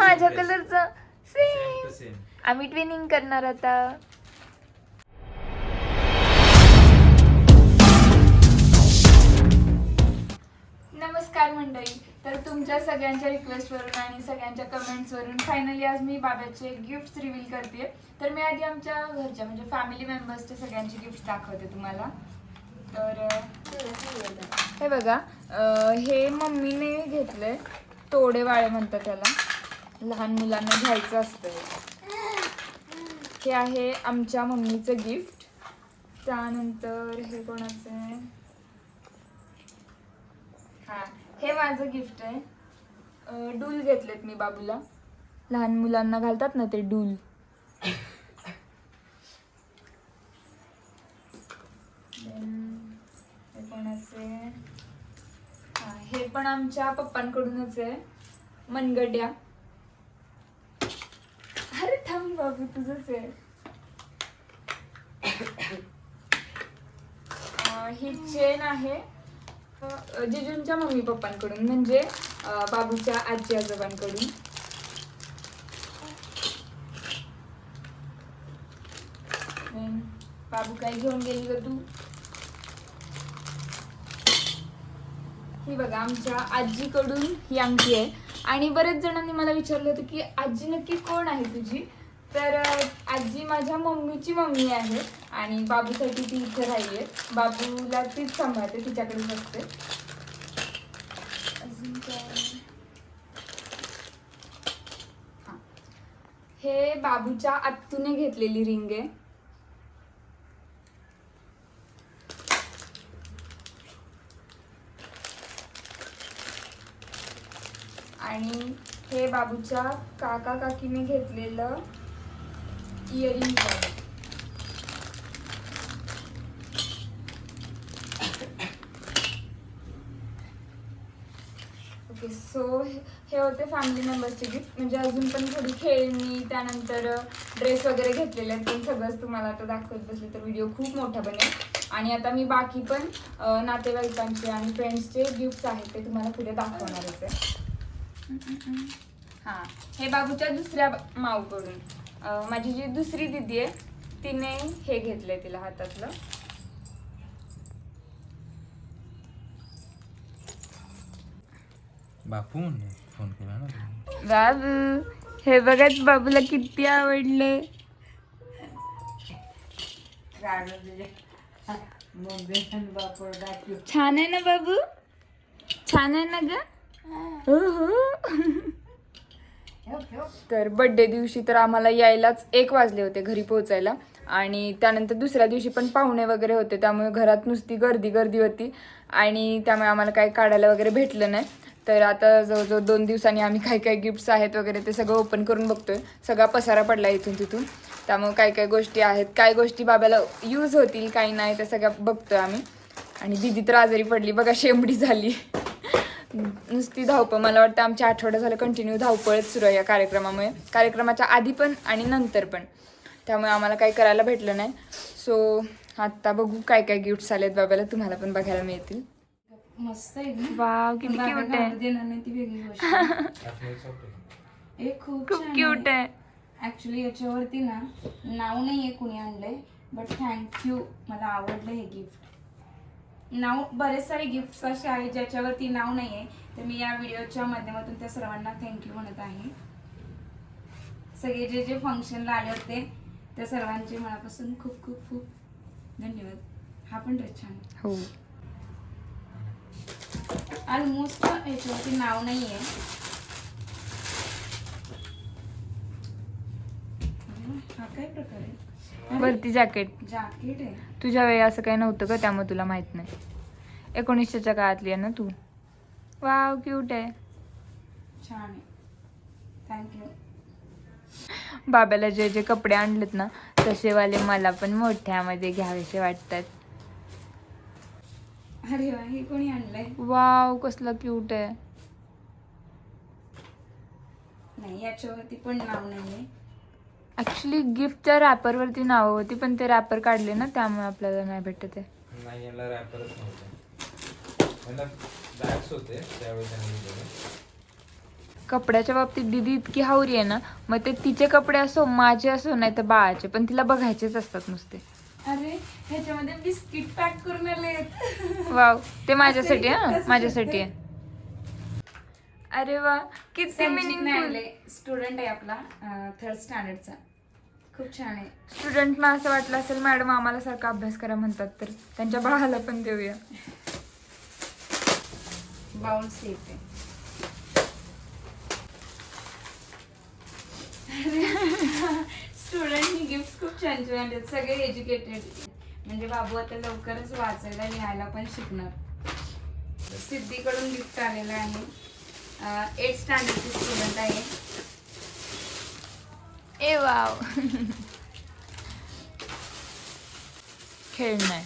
माझ्या. कलरचं. सेम. आम्ही ट्विनिंग करणार आता. नमस्कार मंडळी. तर तुमच्या सगळ्यांच्या रिक्वेस्टवरून आणि सगळ्यांच्या कमेंट्सवरून फायनली आज मी बाबाचे गिफ्ट्स रिव्हील करते तर मी आधी आमच्या घरच्या म्हणजे फॅमिली मेंबर्सचे सगळ्यांचे गिफ्ट दाखवते तुम्हाला. तर हे बघा अं, हे मम्मीने घेतलंय. तोडे वाळे म्हणतात त्याला. लहान मुलांना घ्यायचं असतं हे. आहे आमच्या मम्मीचं गिफ्ट. त्यानंतर हे कोणाचं आहे? हां हे माझं गिफ्ट आहे. डूल घेतलेत मी बाबूला. लहान मुलांना घालतात ना ते डूल. हे कोणाचे हां हे पण आमच्या पप्पांकडूनच आहे. मनगड्या. थांब बाबू तुझंच आहे ही चेन आहे जिजूंच्या मम्मी पप्पांकडून म्हणजे बाबूच्या आजी आजोबांकडून बाबू काय घेऊन गेली ग तू ही बघा आमच्या आजीकडून ही अंगठी आहे आणि बरेच जणांनी मला विचारलं होतं की आजी नक्की कोण आहे तुझी तर आजी माझ्या मम्मीची मम्मी आहे आणि बाबूसाठी ती इथे राहिली आहे बाबूला तीच सांभाळते तिच्याकडे बसते. अजून काय? हे. बाबूच्या आत्तूने घेतलेली रिंग आहे. आणि हे बाबूच्या काका काकीने घेतलेलं इयरिंग ओके सो हे होते फॅमिली मेंबर्सचे गिफ्ट म्हणजे अजून पण थोडी खेळणी त्यानंतर ड्रेस वगैरे घेतलेले आहेत. पण सगळंच तुम्हाला आता दाखवत बसले तर व्हिडिओ खूप मोठा बनेल. आणि आता मी बाकी पण नातेवाईकांचे आणि फ्रेंड्सचे गिफ्ट्स आहेत ते तुम्हाला पुढे दाखवणारच आहे. हां हे बाबूच्या दुसऱ्या माऊकडून माझी जी दुसरी दिदी आहे तिने हे घेतलंय तिला हातातलं. बापू फोन केला ना. बाबू हे बघाच बाबूला किती आवडलं. छान आहे ना बाबू? छान आहे ना ग? हो. हो तर बड्डे दिवशी तर आम्हाला यायलाच एक वाजले होते घरी पोहोचायला. आणि त्यानंतर दुसऱ्या दिवशी पण पाहुणे वगैरे होते त्यामुळे घरात नुसती गर्दी गर्दी होती. आणि त्यामुळे आम्हाला काही काढायला वगैरे भेटलं नाही. तर आता जवळजवळ दोन दिवसांनी आम्ही काही काय गिफ्ट्स आहेत वगैरे ते सगळं ओपन करून बघतोय. सगळा पसारा पडला इथून तिथून. त्यामुळे काय काय गोष्टी आहेत काय गोष्टी बाबाला यूज होतील काही नाही त्या सगळ्या बघतोय आम्ही. आणि दिदी तर आजारी पडली बघा शेंबडी झाली. नुसती धावपळ. मला वाटतं आमच्या आठवडा झालं कंटिन्यू धावपळच सुरू आहे या कार्यक्रमामुळे. कार्यक्रमाच्या आधी पण आणि नंतर पण. त्यामुळे आम्हाला काही करायला भेटलं नाही. सो आत्ता बघू काय काय गिफ्ट्स आलेत बाबाला. तुम्हाला पण बघायला मिळतील. मस्त आहे ग. वाव किती बाबा क्यूट घालू आहे. देणार नाही ती वेगळी गोष्ट. आहे. हे खूप क्यूट आहे. ऍक्च्युली याच्यावरती ना नाव नाहीये कुणी आणलंय बट थँक्यू मला आवडलं हे गिफ्ट नाव बरेच सारे गिफ्ट असे आहेत ज्याच्यावरती नाव नाहीये तर मी या व्हिडिओच्या माध्यमातून त्या सर्वांना थँक्यू म्हणत आहे सगळे जे जे फंक्शनला आले होते त्या सर्वांचे मनापासून खूप खूप खूप धन्यवाद हा पण ड्रेस छान आहे हो ऑलमोस्ट याच्यावरती नाव नाहीये हा काय प्रकार आहे वरती जॅकेट. जॅकेट आहे. तुझ्या वेळी असं काही नव्हतं का त्यामुळे तुला माहीत नाही. एकोणीसशेच्या काळातली आहे ना तू. वाव क्यूट आहे. छान आहे. थँक्यू बाबाला जे जे कपडे आणलेत ना तसेवाले मला पण मोठ्यामध्ये घ्यावेसे वाटतात. अरे वा हे कोणी आणलंय? वाव कसला क्यूट आहे. नाही याच्यावरती पण नाव नाहीये. ऍक्च्युली गिफ्टच्या रॅपरवरती नावं होती पण ते रॅपर काढले ना त्यामुळे आपल्याला नाही भेटत आहे. नाही याला रॅपरच नव्हतं. याला बॅग्स होते त्यावेळी त्यांनी दिलेले कपड्याच्या बाबतीत दीदी इतकी हावरी आहे ना मग ते तिचे कपडे असो माझे असो नाही तर बाळाचे पण तिला बघायचेच असतात नुसते. अरे ह्याच्यामध्ये बिस्किट पॅक करून आले वाव ते माझ्यासाठी हा माझ्यासाठी आहे. अरे वा किती मिनिंगफुल आणले स्टुडंट आहे आपला थर्ड स्टँडर्डचा खूप छान आहे. स्टुडंटना असं वाटलं असेल मॅडम आम्हाला सारखा अभ्यास करा म्हणतात तर त्यांच्या बाळाला पण देऊया. बाउल सेफ आहे स्टुडंटनी गिफ्ट खूप छान छान आहेत सगळे एज्युकेटेड म्हणजे बाबू आता लवकरच वाचायला लिहायला पण शिकणार. सिद्धीकडून गिफ्ट आलेलं आहे. एट स्टँडर्डचे स्टुडंट आहे. ए वाव खेळणं आहे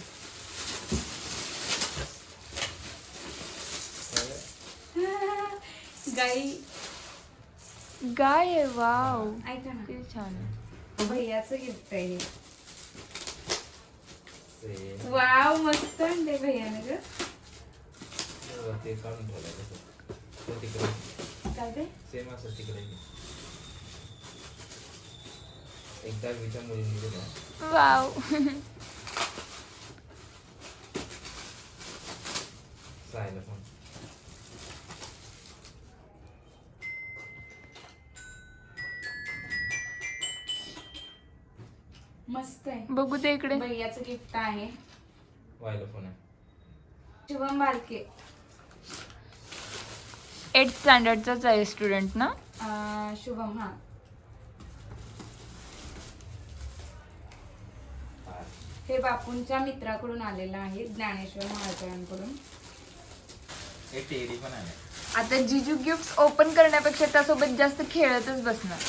गाई गाय आहे वाव ऐका ना किती छान आहे भैयाचं गिफ्ट आहे हे. सेम वाव मस्त आणले भैयाने ग ते काढून ठेवलंय तसं. तो तिकडे काय ते सेम असं तिकडे मुलींनी दिला वाव. सायला पण. मस्त आहे. बघू ते इकडे. भैयाचं गिफ्ट आहे. व्हायला फोन आहे. शुभम बालके. एट स्टँडर्डचाच आहे स्टुडंट ना? अं, शुभम हा. हे बापूंच्या मित्राकडून आलेलं आहे ज्ञानेश्वर महाराजांकडून. हे टेरी पण आहे. आता जिजू गिफ्ट ओपन करण्यापेक्षा त्यासोबत जास्त खेळतच बसणार.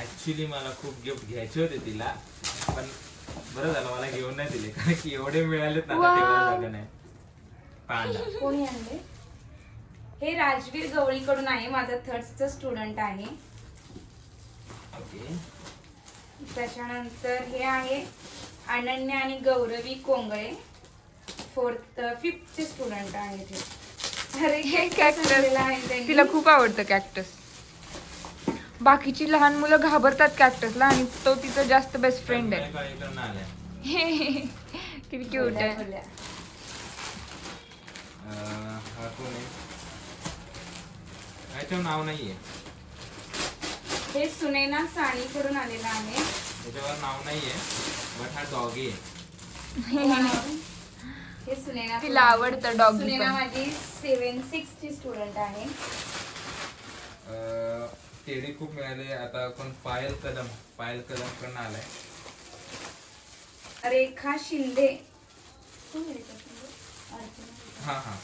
ऍक्च्युली मला खूप गिफ्ट घ्यायचे होते तिला पण बरं झालं मला घेऊन नाही दिले कारण की एवढे मिळालेत ना आता ते बरं झालं नाही. पांडा कोणी आणले? हे राजवीर गवळीकडून आहे माझा थर्डचा स्टुडंट आहे. ओके त्याच्यानंतर हे आहे अनन्या आणि गौरवी कोंगळे. फोर्थ फिफ्थचे स्टुडंट आहेत हे. अरे हे आहे त्यांनी. तिला खूप आवडतं कॅक्टस बाकीची लहान मुलं घाबरतात कॅक्टसला आणि तो तिचा जास्त बेस्ट फ्रेंड आहे. किती क्यूट आहे. हा आहे? नाव नाहीये. हे सुनेना साणीकडून आलेलं आहे. त्याच्यावर नाव नाहीये बट हा डॉगी आहे. हे सुनेना तिला आवडतं डॉगी सुनेना माझी सेवन सिक्स ची स्टुडंट आहे. अं, टेडी खूप मिळाले. आता कोण पायल कदम पायल कदम कडनं आलाय. रेखा शिंदे. कोण आहे रेखा शिंदे? अर्चना. हा हा.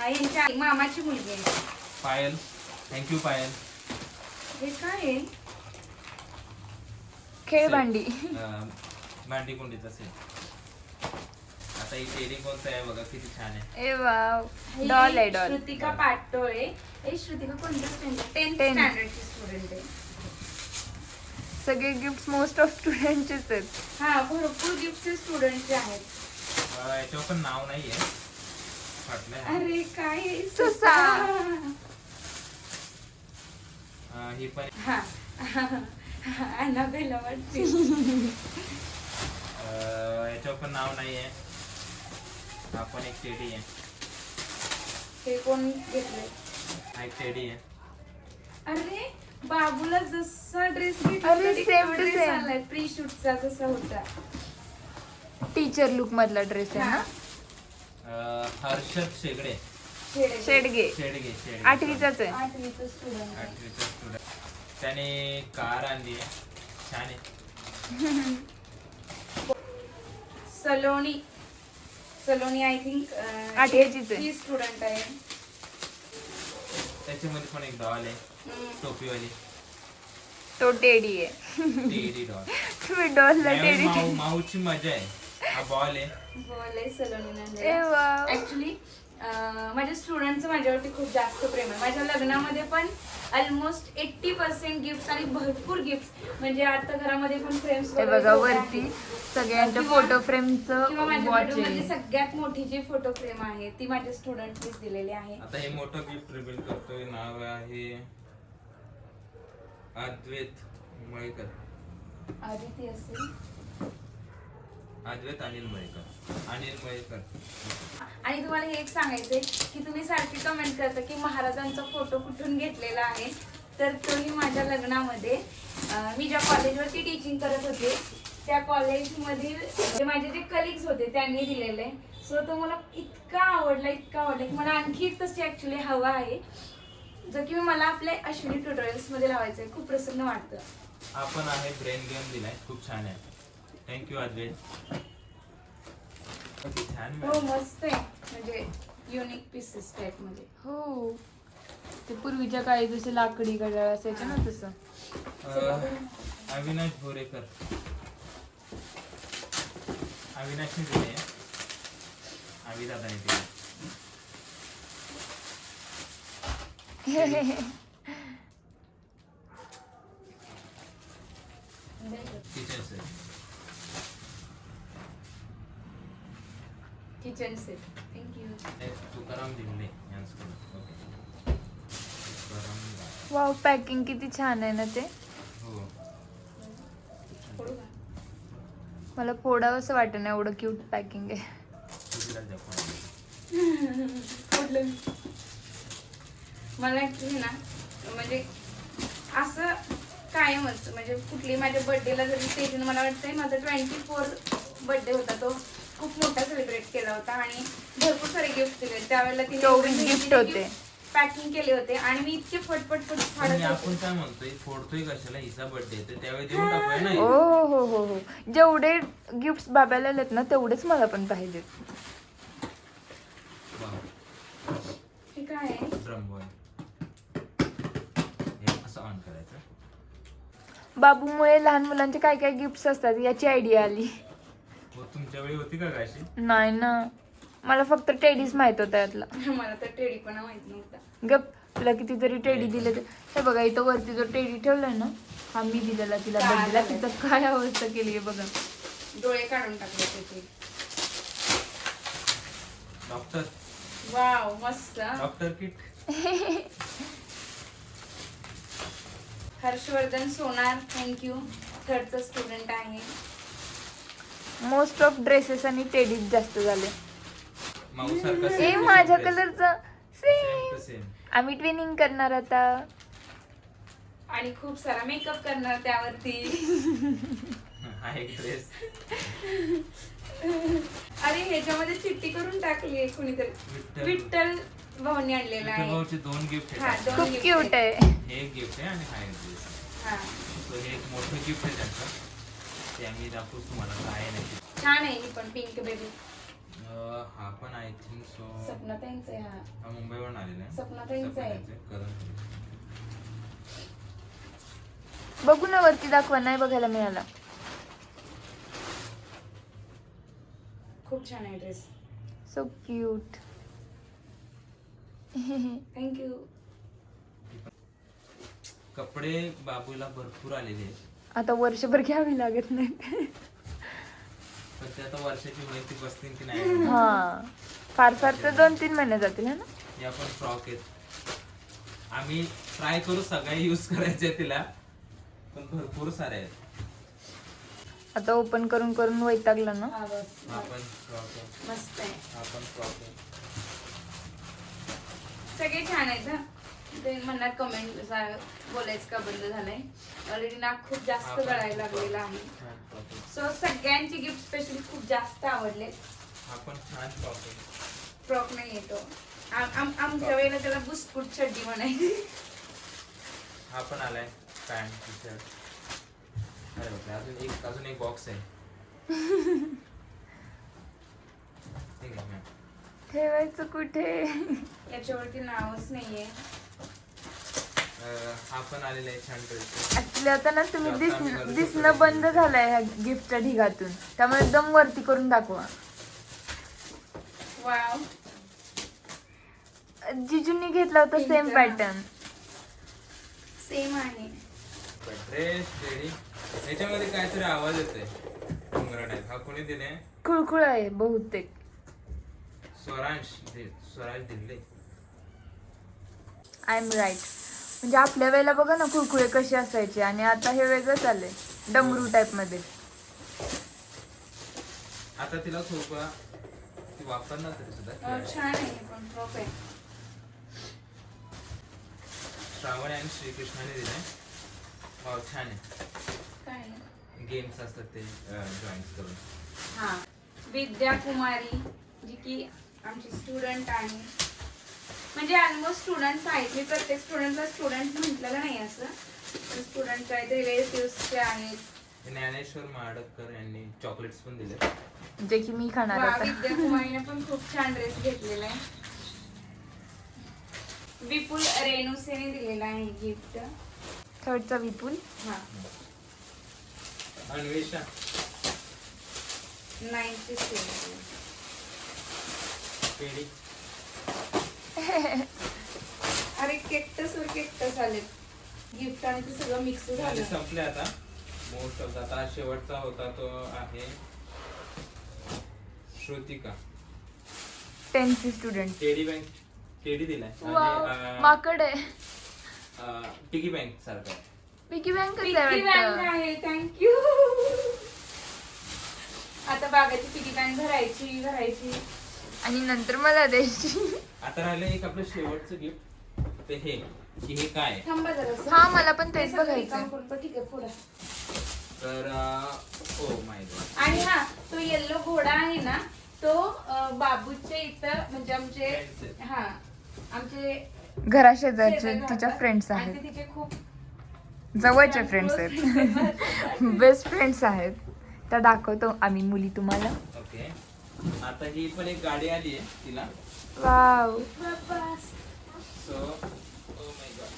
हा, यांची आई- मामाची मुलगी आहे. पायल. Thank you Payal. हे काय आहे? खेळ भांडी भांडी कोंडीचा असेल आता ही टेडी कोणतं आहे बघा किती छान आहे. ए वाव ही डॉल आहे डॉल श्रुतिका पाटोळे. हे श्रुतिका कोणत्या स्टँडर्ड टेन्थ Tenth. स्टँडर्डची स्टुडंट आहे? सगळे गिफ्ट मोस्ट ऑफ स्टुडंटचेच आहेत. हा भरपूर गिफ्टचे स्टुडंटचे आहेत. अं, याच्यावर पण नाव नाहीये. वाटलंय अरे काय आहे? सुसा. ही पण हा. अनाबेला वाटते. अं, याच्यावर पण नाव नाहीये. हा पण एक टेडी आहे. हे कोण घेतले हा एक टेडी आहे. अरे बाबूला जसा ड्रेस अरे, same to same. आलाय. प्री शूटचा जसा होता. टीचर लुक मधला ड्रेस आहे ना? अं, हर्षद शेगडे. शेडगे. शेडगे. शेडगे आठवीचाच आहे. आठवीचा स्टुडंट आठवीचा स्टुडंट त्याने कार आणली आहे. छान आहे. सलोनी. सलोनी आय थिंक आठवीचीच आहे. स्टुडंट आहे. त्याच्यामध्ये पण एक डॉल आहे. हम्म. टोपीवाली. तो टेडी आहे. टेडी डॉल तुम्ही डॉलला यावेळी टेडी माऊ माऊची मजा आहे. हा बॉल आहे. बोल आहे सलोनी ए वाव. ऍक्च्युली माझ्या स्टुडंटचं माझ्यावरती खूप जास्त प्रेम आहे. माझ्या लग्नामध्ये पण ऑलमोस्ट एट्टी पर्सेंट गिफ्ट आणि भरपूर गिफ्ट म्हणजे आता घरामध्ये पण फ्रेम्स हे बघा वरती सगळ्यांच्या फोटो फ्रेमचं किंवा माझ्या वॉच bedroom मध्ये आहे. सगळ्यात मोठी जी फोटो फ्रेम आहे ती माझ्या स्टुडंटनीच दिलेली आहे. आता हे मोठं गिफ्ट रिव्हील करतोय. नाव आहे अद्वैत मळेकर. आदिती असेल. अद्वैत अनिल मळेकर अनिल मळेकर आणि तुम्हाला हे एक सांगायचंय की तुम्ही सारखी कमेंट करता की महाराजांचा फोटो कुठून घेतलेला आहे? तर तोही माझ्या लग्नामध्ये. मी ज्या कॉलेजवरती टीचिंग करत होते त्या कॉलेजमधील जे माझे जे कलिग्स होते त्यांनी दिलेले सो तो मला इतका आवडला इतका आवडला की मला आणखी तशी ऍक्च्युली हवा आहे जो की मला आपल्या अश्विनी ट्युटोरियल्समध्ये लावायचं आहे खूप प्रसन्न वाटतं. आपण आहे ब्रेन गेम दिलाय. खूप छान आहे. थँक्यू किती छान हो मस्त आहे म्हणजे युनिक पीसेस टाईप मध्ये. हो. ते पूर्वीच्या काळी जसे लाकडी घड्याळ असायचे ना तसं. अं, अविनाश बोरेकर. अविनाशने दिले. अविदादाने दिले. Kitchen set kitchen set thank you Tukaram दिले यांच्याकडून ओके. तुकाराम दा- वाव पॅकिंग किती छान आहे ना ते. हो. मला फोडावं असं वाटत नाही एवढं क्यूट पॅकिंग आहे. तुझीला मला ऍक्च्युली ना म्हणजे असं कायमच म्हणजे कुठली माझ्या बर्थडेला जरी स्टेजने मला वाटतंय माझा ट्वेंटी फोर बर्थडे होता तो. खूप मोठा सेलिब्रेट केला होता आणि भरपूर सारे गिफ्ट दिले. त्यावेळेला चोवीस gift होते. पॅकिंग केले होते आणि मी इतके फटफट फट आणि फाडत होते. आपण काय म्हणतोय फोडतोय कशाला? हिचा बर्थडे तर त्यावेळी देऊन टाकूया ना ओ हो हो हो हो. जेवढे गिफ्ट बाबाला आलेत ना तेवढेच मला पण पाहिजेत. हे काय आहे? ड्रम बॉय हे असं ऑन करायचं. बाबूमुळे लहान मुलांचे काय काय गिफ्ट्स असतात याची आयडिया आली. वेळी होती का काशी नाही ना. मला फक्त टेडीच माहीत होता यातला. मला तर टेडीपणा माहीत नव्हता गप तुला कितीतरी टेडी दिले ते. हे बघा इथं वरती जो टेडी ठेवलाय ना हा मी दिलेला तिला काय झालंय? तिचं काय अवस्था केली आहे बघा. डोळे काढून टाकले त्याचे डॉक्टर. वाव मस्त. Doctor kit. Harshvardhan Sonar thank you. थर्डचं student आहे. मोस्ट ऑफ ड्रेसेस आणि टेडीज जास्त झाले. ए माझ्या कलरचं सेम आम्ही ट्विनिंग करणार आता. आणि खूप सारा मेकअप करणार त्यावरती. हा एक ड्रेस अरे ह्याच्यामध्ये चिठ्ठी करून टाकली आहे कुणीतरी. विठ्ठल- भाऊनी आणलेला आहे. भाऊचे दोन गिफ्ट हा, खूप क्यूट आहे. हे एक गिफ्ट आहे आणि हा हा. हे एक मोठं गिफ्ट आहे त्यांचं. ते आम्ही दाखवू तुम्हाला काय नाही. छान आहे ही पण पिंक बेबी अं, हा पण आय थिंक सो सपनाताईंचा आहे हा. हा मुंबईवरून आलेला आहे. सपनाताईंचा आहे. सपनाताईंचा आहे. करण. बघू ना वरती दाखवा नाही बघायला मिळाला. खूप छान आहे ड्रेस सो क्यूट थँक्यू कपडे बाबूला भरपूर आलेले आहेत. आता वर्षभर घ्यावी लागत नाही. पण ते आता वर्षाची होईल ती बसतील की नाही. हा. फार फार तर दोन तीन महिने जातील है ना? या पण फ्रॉक आहेत. आम्ही ट्राय करू सगळे यूज करायचे तिला पण भरपूर सारे आहेत. आता ओपन करून करून वैतागला ना? बस. पण फ्रॉक आहे. मस्त आहे. पण फ्रॉक आहे. सगळे छान आहेत हा? ते म्हणणार कमेंट बोलायचं का बंद झालंय. ऑलरेडी नाक खूप जास्त गळायला लागलेला आहे. सो सगळ्यांचे गिफ्ट स्पेशली खूप जास्त आवडले. हा फ्रॉक नाही येतो आम- आम- आमच्या वेळेला त्याला बुस्कुट चड्डी म्हणायची. हा पण आलाय. पॅन्ट टी शर्ट अरे बापरे अजून एक अजून एक बॉक्स आहे. ठेवायचं कुठे? याच्यावरती नावच नाहीये. अं, हा पण आलेला आहे छान ड्रेस ऍक्च्युली आता ना तुम्ही दिस दिसणं बंद झालंय ह्या गिफ्टच्या ढिगातून. त्यामुळे एकदम वरती करून दाखवा. वाव जिजूंनी घेतला होता सेम. पॅटर्न सेम आहे. ड्रेस याच्यामध्ये काहीतरी आवाज येतोय. घुंगरा टाईप हा कोणी दिले खुळखुळ आहे बहुतेक. स्वरांश दि- स्वराज दिले आय एम राईट म्हणजे आपल्या वेळेला बघा ना खुळखुळे कसे असायचे आणि आता हे वेगळं चाललंय डमरू टाईपमध्ये आता तिला सोपा ती वापरणार तरी सुद्धा. छान आहे पण टॉप आहे. श्रावण आणि श्रीकृष्णाने दिले वाव छान आहे. काय गेम्स असतात ते जॉईन करून. हा. विद्या कुमारी जी की आमची स्टुडंट आहे म्हणजे ऑलमोस्ट स्टुडंट्स आहेत. मी प्रत्येक स्टुडंटला स्टुडंट म्हटलेलं नाही असं. स्टुडंट आहेत रिलेटिव्हचे आहेत. ज्ञानेश्वर माडकर यांनी चॉकलेट्स पण दिले जे की मी खाणार वा, आता. विद्या कुमारीने पण खूप छान ड्रेस घेतलेला आहे. विपुल रेणुसेने दिलेला आहे गिफ्ट थर्डचा विपुल. हा. अन्वेषा नाईनची सेल पेडी अरे केक्टस वर केक्टस आले. गिफ्ट आणि ते सगळं मिक्स झालं. संपले आता. मोस्ट ऑफ आता शेवटचा होता तो आहे. श्रुतिका. टेन्थची स्टुडंट टेडी बँक टेडी दिलाय. माकड आहे. टिकी बँक सारखा आहे. पिकी बँकच पिगी बँक आहे. थँक्यू आता बागाची पिगी बँक भरायची भरायची. आणि नंतर मला द्यायची. आता राहिलं एक आपलं शेवटचं गिफ्ट ते हे की हे काय? आहे? थांबा जरा हा मला पण तेच बघायचं ठीक आहे पुढे. तर ओ माय गॉड आणि हा तो येल्लो घोडा आहे ना तो अं, बाबूच्या इथं म्हणजे आमचे Friends. हा आमचे घरा शेजारचे शेजारी तिच्या राहतात. फ्रेंड्स आणि आहेत. ते तिचे खूप जवळचे फ्रेंड्स आहेत. बेस्ट फ्रेंड्स आहेत. त्या दाखवतो आम्ही मुली तुम्हाला. ओके आता ही पण एक गाडी आली आहे तिला. Wow. So oh my god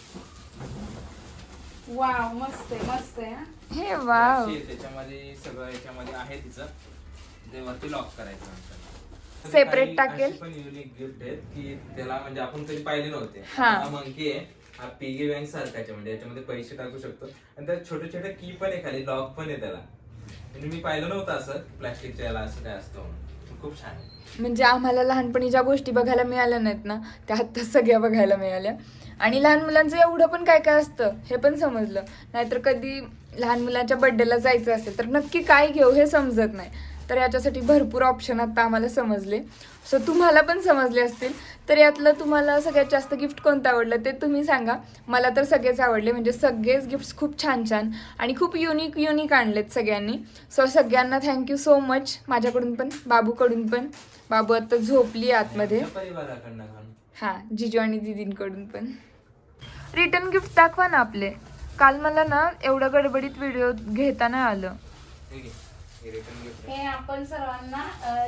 wow मस्त आहे मस्त आहे हा. हे वाव. त्याच्यामध्ये सगळं याच्यामध्ये आहे तिचं. ते वरती लॉक करायचं नंतर. तर Separate काही टाकेल? अशी पण युनिक गिफ्ट आहेत की त्याला म्हणजे आपण कधी पाहिले नव्हते. हा. हा मंकी आहे. हा पिगी बँक सारखाच्या म्हणजे याच्यामध्ये पैसे टाकू शकतो. आणि त्यात छोटे छोटे की पण आहे खाली. लॉक पण आहे त्याला. म्हणजे मी पाहिलं नव्हतं असं. प्लास्टिकच्या याला असं काय असतं म्हणून. खूप छान आहे. म्हणजे आम्हाला लहानपणी ज्या गोष्टी बघायला मिळाल्या नाहीत ना त्या आता सगळ्या बघायला मिळाल्या. आणि लहान मुलांचं एवढं पण काय काय असतं हे पण समजलं. नाहीतर कधी लहान मुलांच्या बड्डेला जायचं असेल तर नक्की काय घेऊ हे समजत नाही. तर याच्यासाठी भरपूर ऑप्शन आता आम्हाला समजले. सो तुम्हाला पण समजले असतील. तर यातलं तुम्हाला सगळ्यात जास्त गिफ्ट कोणतं आवडलं ते तुम्ही सांगा. मला तर सगळेच आवडले. म्हणजे सगळेच गिफ्ट्स खूप छान छान आणि खूप युनिक युनिक आणलेत सगळ्यांनी. सो सगळ्यांना थँक्यू सो मच माझ्याकडून पण बाबूकडून पण. बाबू आता झोपली आतमध्ये. हा जिजू आणि दीदींकडून पण. रिटर्न गिफ्ट दाखवा ना आपले. काल मला ना एवढं गडबडीत व्हिडिओ घेता नाही आलं हे आहे. आपण सर्वांना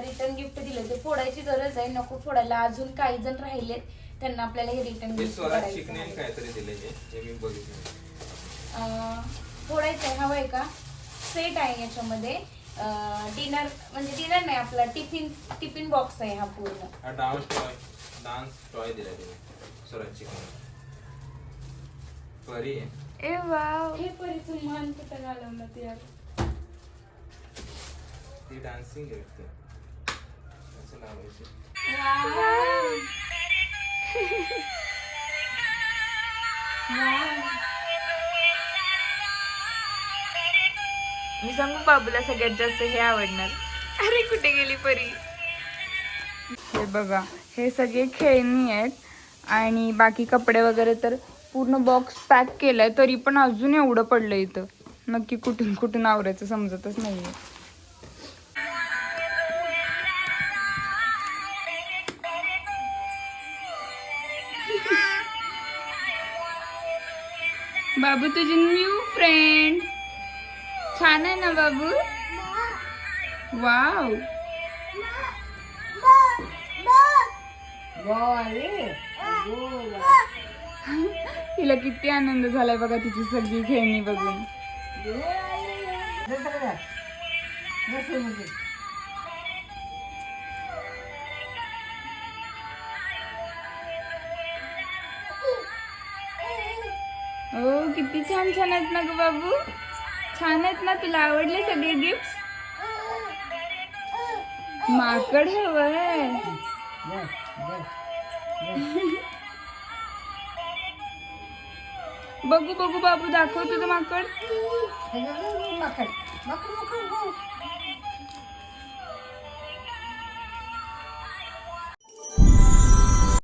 रिटर्न गिफ्ट दिलं. ते फोडायची गरज आहे नको फोडायला. अजून काही जण राहिलेत त्यांना आपल्याला हे रिटर्न हे गिफ्ट स्वराज शिकणे काहीतरी दिले हे हे मी बघितलं. फोडायचं आहे. हवंय का? सेट आहे याच्यामध्ये. डिनर म्हणजे डिनर नाही आपला टिफिन टिफिन बॉक्स आहे हा पूर्ण. हा डान्स टॉय डान्स टॉय दिला तिने स्वराज शिकणे परी आहे. ए वाव. हे परीचं मान कुठं घालवलं ते यार? ती डान्सिंग करते असं लावायचं मी सांगू बाबूला सगळ्यात जास्त हे आवडणार. अरे कुठे गेली परी? हे बघा हे सगळे खेळणी आहेत आणि बाकी कपडे वगैरे तर पूर्ण बॉक्स पॅक केलाय तरी पण अजून एवढं पडलं इथं. नक्की कुठून कुठून आवरायचं समजतच नाहीये. बाबू तुझी न्यू फ्रेंड छान आहे ना बाबू? वाव तिला किती आनंद झालाय बघा तिची सगळी खेळणी बघून. हो किती छान छान आहेत ना ग बाबू? छान आहेत ना तुला आवडले सगळे गिफ्ट माकड हवंय बघू बघू बाबू दाखव तुझं माकड.